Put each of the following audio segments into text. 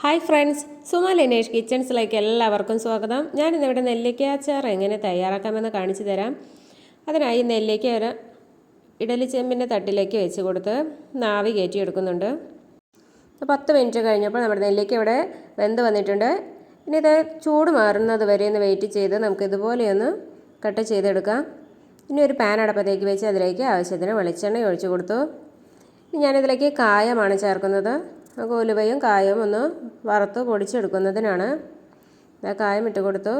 Hi friends Suma Linesh കിച്ചൺസിലേക്ക് എല്ലാവർക്കും സ്വാഗതം. ഞാനിന്നിവിടെ നെല്ലിക്ക അച്ചാർ എങ്ങനെ തയ്യാറാക്കാമെന്ന് കാണിച്ചു തരാം. അതിനായി നെല്ലിക്ക ഒരു ഇഡലി ചെമ്പിന്റെ തട്ടിലേക്ക് വെച്ച് കൊടുത്ത് നാവി കയറ്റിയെടുക്കുന്നുണ്ട് പത്ത് മിനിറ്റ് കഴിഞ്ഞപ്പോൾ നമ്മുടെ നെല്ലിക്ക ഇവിടെ വെന്ത് വന്നിട്ടുണ്ട്. ഇനി ഇത് ചൂട് മാറുന്നത് വരെ ഒന്ന് വെയിറ്റ് ചെയ്ത് നമുക്ക് ഇതുപോലെയൊന്ന് കട്ട് ചെയ്തെടുക്കാം. ഇനി ഒരു പാൻ അടപ്പത്തേക്ക് വെച്ച് അതിലേക്ക് ആവശ്യത്തിന് വെളിച്ചെണ്ണ ഒഴിച്ചു കൊടുത്തു. ഞാനിതിലേക്ക് കായമാണ് ചേർക്കുന്നത്. നമുക്ക് ഉലുവയും കായവും ഒന്ന് വറുത്ത് പൊടിച്ചെടുക്കുന്നതിനാണ്. കായം ഇട്ട് കൊടുത്തു.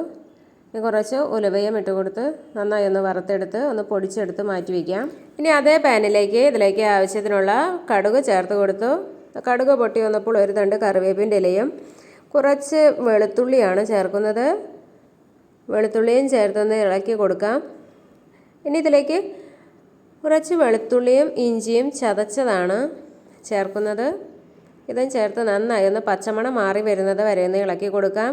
ഇനി കുറച്ച് ഉലുവയും ഇട്ട് കൊടുത്ത് നന്നായി ഒന്ന് വറുത്തെടുത്ത് ഒന്ന് പൊടിച്ചെടുത്ത് മാറ്റി വയ്ക്കാം ഇനി അതേ പാനിലേക്ക് ഇതിലേക്ക് ആവശ്യത്തിനുള്ള കടുക് ചേർത്ത് കൊടുത്തു. കടുക് പൊട്ടി വന്നപ്പോൾ ഒരു തണ്ട് കറിവേപ്പിന്റെ ഇലയും കുറച്ച് വെളുത്തുള്ളിയാണ് ചേർക്കുന്നത്. വെളുത്തുള്ളിയും ചേർത്തൊന്ന് ഇളക്കി കൊടുക്കാം. ഇനി ഇതിലേക്ക് കുറച്ച് വെളുത്തുള്ളിയും ഇഞ്ചിയും ചതച്ചതാണ് ചേർക്കുന്നത്. ഇതും ചേർത്ത് നന്നായി ഒന്ന് പച്ചമണം മാറി വരുന്നത് വരെ ഒന്ന് ഇളക്കി കൊടുക്കാം.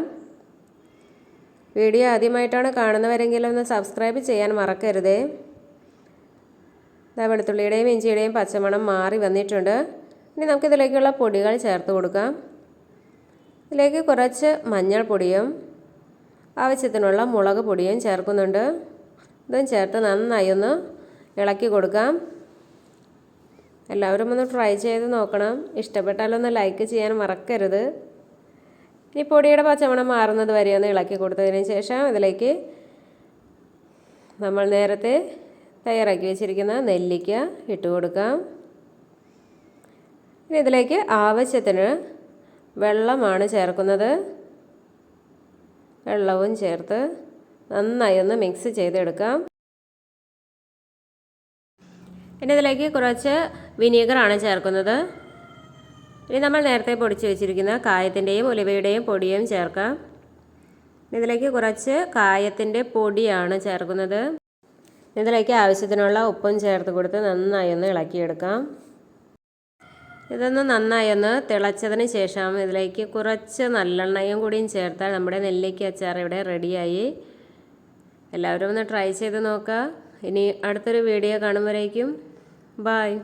വീഡിയോ ആദ്യമായിട്ടാണ് കാണുന്നവരെങ്കിൽ ഒന്ന് സബ്സ്ക്രൈബ് ചെയ്യാൻ മറക്കരുത്. ഇതാ വെളുത്തുള്ളിയുടെയും ഇഞ്ചിയുടെയും പച്ചമണം മാറി വന്നിട്ടുണ്ട്. ഇനി നമുക്കിതിലേക്കുള്ള പൊടികൾ ചേർത്ത് കൊടുക്കാം. ഇതിലേക്ക് കുറച്ച് മഞ്ഞൾപ്പൊടിയും ആവശ്യത്തിനുള്ള മുളക് പൊടിയും ചേർക്കുന്നുണ്ട്. ഇതും ചേർത്ത് നന്നായി ഒന്ന് ഇളക്കി കൊടുക്കാം. എല്ലാവരും ഒന്ന് ട്രൈ ചെയ്ത് നോക്കണം. ഇഷ്ടപ്പെട്ടാലൊന്ന് ലൈക്ക് ചെയ്യാൻ മറക്കരുത്. ഇനി പൊടിയുടെ പച്ചമണം മാറുന്നത് വരെ ഒന്ന് ഇളക്കി കൊടുത്തതിന് ശേഷം ഇതിലേക്ക് നമ്മൾ നേരത്തെ തയ്യാറാക്കി വെച്ചിരിക്കുന്ന നെല്ലിക്ക ഇട്ട് കൊടുക്കാം. ഇനി ഇതിലേക്ക് ആവശ്യത്തിന് വെള്ളമാണ് ചേർക്കുന്നത്. വെള്ളവും ചേർത്ത് നന്നായി ഒന്ന് മിക്സ് ചെയ്തെടുക്കാം. ഇനി ഇതിലേക്ക് കുറച്ച് വിനീഗറാണ് ചേർക്കുന്നത്. ഇനി നമ്മൾ നേരത്തെ പൊടിച്ച് വെച്ചിരിക്കുന്ന കായത്തിന്റെയും ഉലുവയുടെയും പൊടിയും ചേർക്കാം. ഇതിലേക്ക് കുറച്ച് കായത്തിന്റെ പൊടിയാണ് ചേർക്കുന്നത്. ഇതിലേക്ക് ആവശ്യത്തിനുള്ള ഉപ്പും ചേർത്ത് കൊടുത്ത് നന്നായി ഒന്ന് ഇളക്കിയെടുക്കാം. ഇതൊന്ന് നന്നായി ഒന്ന് തിളച്ചതിന് ശേഷം ഇതിലേക്ക് കുറച്ച് നല്ലെണ്ണയും കൂടിയും ചേർത്താൽ നമ്മുടെ നെല്ലിക്ക അച്ചാർ ഇവിടെ റെഡിയായി എല്ലാവരും ഒന്ന് ട്രൈ ചെയ്ത് നോക്കുക. ഇനി അടുത്തൊരു വീഡിയോ കാണുമ്പോഴേക്കും ബായ്